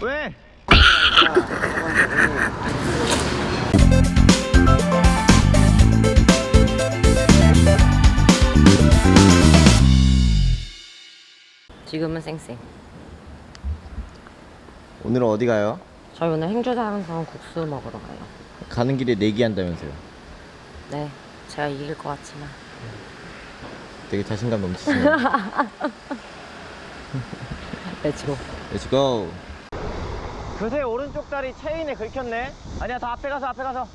왜? 지금은 쌩쌩. 오늘은 어디 가요? 저희 오늘 행주사랑성 국수 먹으러 가요. 가는 길에 내기한다면서요. 네, 제가 이길 것 같지만. 되게 자신감 넘치시네요. 렛츠고. Let's go. 교세 오른쪽 다리 체인에 긁혔네. 아니야, 다 앞에 가서 앞에 가서.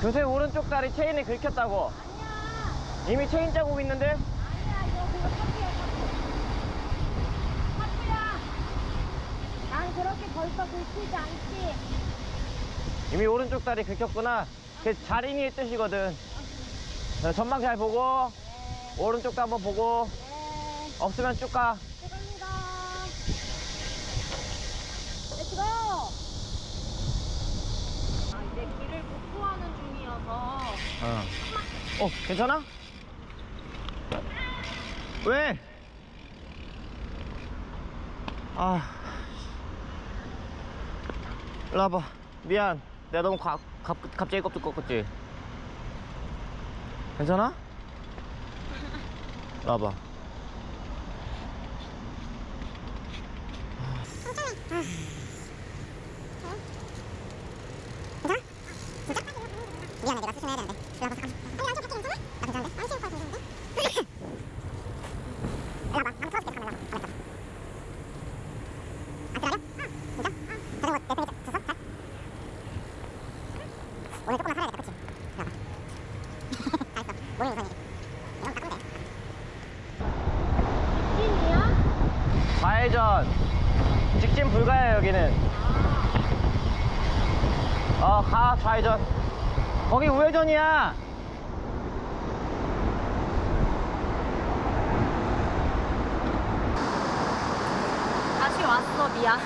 교세 오른쪽 다리 체인에 긁혔다고. 이미 체인 자국 있는데? 난 그렇게 벌써 긁히지 않지. 이미 오른쪽 다리 긁혔구나. 그게 자린이의 뜻이거든. 자, 전방 잘 보고, 오른쪽도 한번 보고, 네, 없으면 쭉 가. 들어갑니다. 렛츠고! 아, 이제 길을 복구하는 어. 어, 괜찮아? 왜? 아. 일로 와봐. 미안. 내가 너무 가, 갑, 갑자기 껍질 꺾었지? 괜찮아? 일로 와봐. 미안해, 내가 수정해야 되는데. 일로 와봐, 잠깐만. 아니, 안쪽 밖에 괜찮아? 나 괜찮은데? 안 쉬울 것 같은데? 일로 와봐, 한번 풀어줄게, 잠깐만, 일로 와봐. 안 들어가냐? 응. 진짜? 응. 자전거 내 편에 줬어? 잘? 오늘 조금만 살아야겠다, 그치? 일로 와봐. 잘했어. 몸이 우선이지. 이건 바꾸면 돼. 찐이야? 좌회전. 직진 불가야, 여기는. 어, 가, 좌회전. 거기 우회전이야. 다시 왔어, 미안.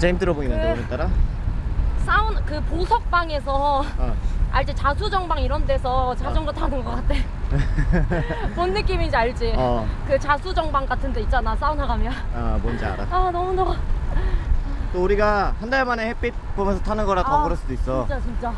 진짜 힘들어 보이는데, 네. 오늘따라? 사운 그 보석방에서 어. 알지 자수정방 이런 데서 자전거 타는 것 같아. 뭔 느낌인지 알지? 어. 그 자수정방 같은 데 있잖아 사우나 가면. 아, 뭔지 알아. 아 너무 더워. 또 우리가 한 달 만에 햇빛 보면서 타는 거라 더 아, 그럴 수도 있어. 진짜 진짜.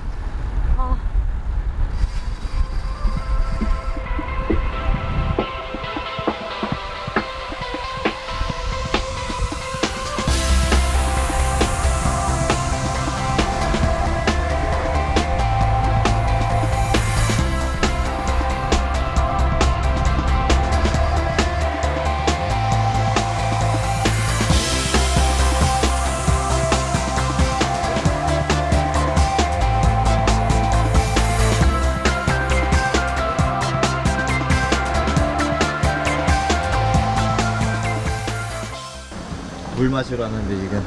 물 마시러 왔는데 지금.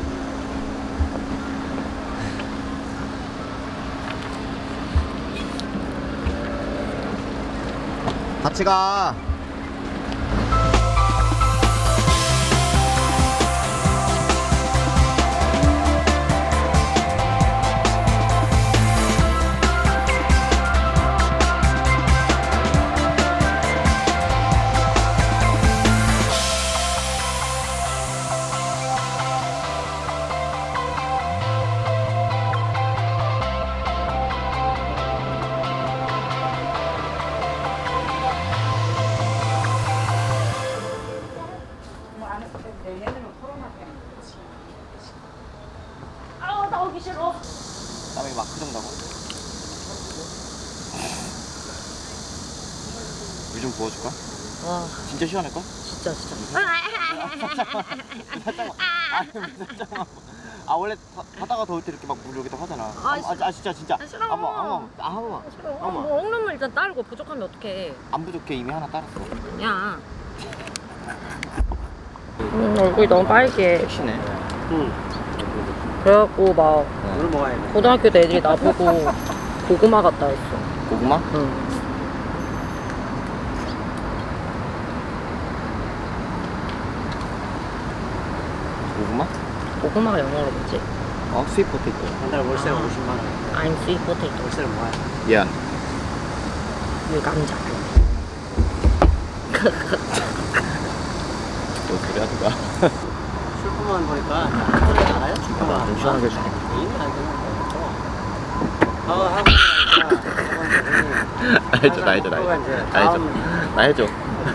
같이 가. 하기 싫어. 땀이 막 흐른다고? 물 좀 부어줄까? 와 진짜 시원할걸? 진짜 진짜. 살짝만 아니 살짝만 아 원래 바, 바다가 더울 때 이렇게 막 물 여기다 하잖아 아, 아, 아, 아 진짜 진짜 아, 싫어. 한 번, 한 번, 아, 한 번만 싫어. 한 번만 뭐 먹는 물 일단 따르고 부족하면 어떡해. 안 부족해 이미 하나 따랐어 야. 음, 얼굴이 너무 빨개. 섹시네 그래갖고 막 물 먹어야 돼 고등학교 때 애들이 나보고 고구마 같다 했어. 고구마? 응. 고구마? 고구마가 영어로 뭐지? 어 스윗 포테이토 한 달 월세 50만 원. I'm sweet potato. 월세를 뭐야? 야 유감자. 뭐 그래 하는 거야? 출구만 보니까 소리 알아요? 출구만. 좀 시원하게 해줄게 이미 안 되는 거. 어, 하고 알죠 나 알죠 알죠 알죠 알죠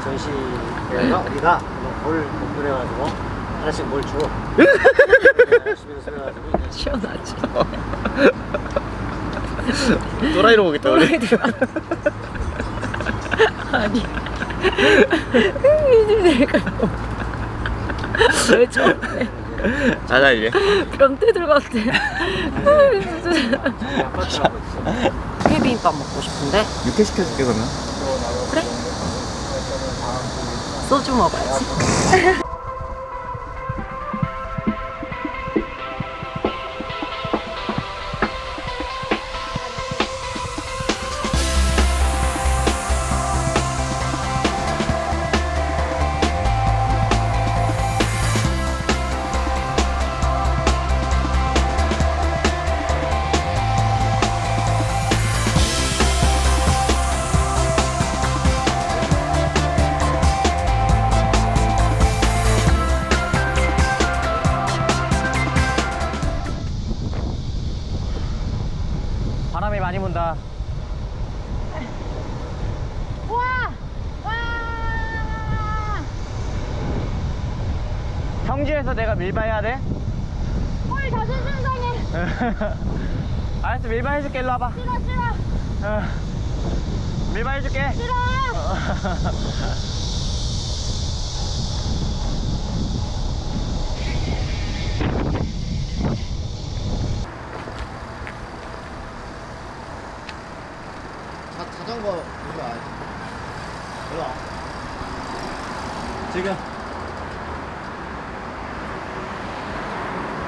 전시회가 어디가 뭘 목표해가지고 하나씩 뭘 줘. 열심히 해가지고 이제 시원하지. 또라이로 보겠다 우리 아니. 내가 왜 저래? 자자 이제 변태들 같아. 회비빔밥 먹고 싶은데 육회 시켜줄게 그러면 그래? 소주 먹어야지. 평지에서 내가 밀바해야 돼? 헐 자존심 상해. 알았어 밀바 해줄게 일로 와봐 싫어 싫어 어. 밀바 해줄게 싫어. 자, 자전거 이거 알지? 일로 와. 지금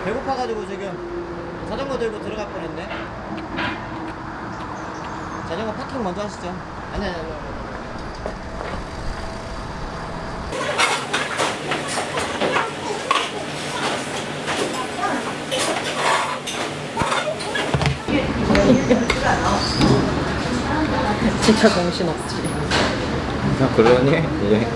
배고파가지고 지금 자전거 들고 들어갈 뻔했네. 자전거 파킹 먼저 하시죠. 아니 아니 아니. 진짜 정신 없지. 야 그러니? 예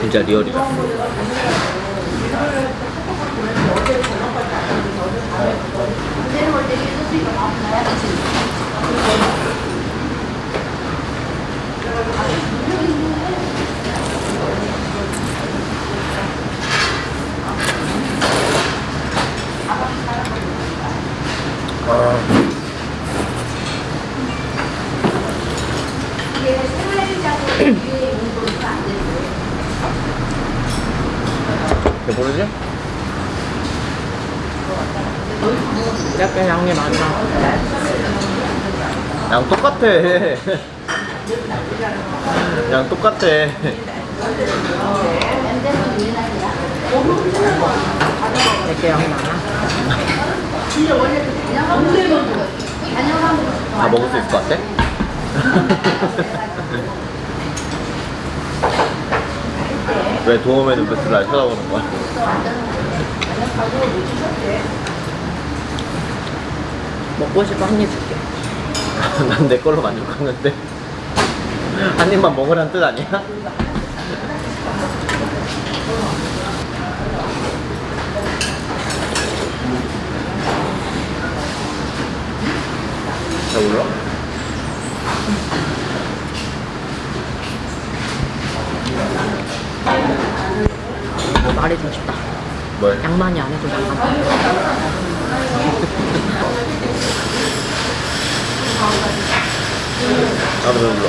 진짜 리얼이다 배부르지? 약간 양이 많아. 양 똑같아 양 똑같아 이렇게 양이 많아. 다 먹을 수 있을 것 같아? 왜 도움의 눈빛을 날 쳐다보는 거야? 먹고 싶어 한 입 줄게. 난 내 걸로 만족하는데 한 입만 먹으라는 뜻 아니야? 잘 울어? 말해주고 싶다. 뭘? 양만이 안 해도 양만. 나도 왜 울어?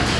맛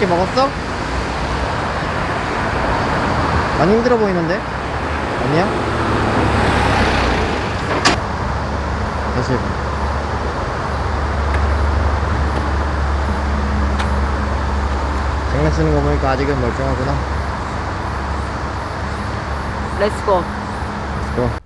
있게 먹었어? 많이 힘들어 보이는데? 아니야? 다시 해봐. 장난치는 거 보니까 아직은 멀쩡하구나. 렛츠고. 또.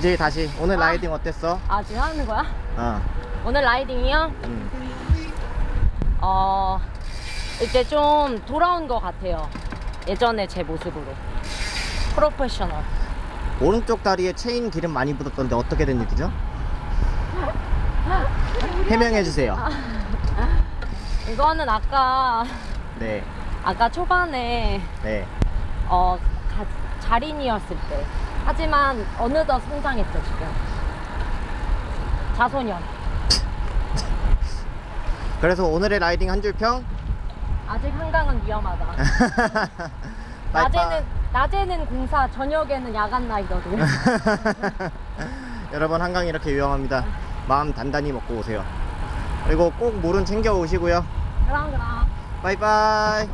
엔지 다시. 오늘 라이딩 어땠어? 아 지금 하는 거야? 어. 오늘 라이딩이요? 음. 어 이제 좀 돌아온 것 같아요. 예전에 제 모습으로. 프로페셔널. 오른쪽 다리에 체인 기름 많이 묻었던데 어떻게 된 일이죠? 해명해 주세요. 이거는 아까 네. 아까 초반에 네. 어 가- 자린이었을 때. 하지만 어느덧 성장했죠 지금. 자소년. 그래서 오늘의 라이딩 한 줄 평? 아직 한강은 위험하다. 빠이빠이. 낮에는 낮에는 공사, 저녁에는 야간 라이더들. 여러분 한강 이렇게 위험합니다. 마음 단단히 먹고 오세요. 그리고 꼭 물은 챙겨 오시고요. 그럼 그럼. 바이바이.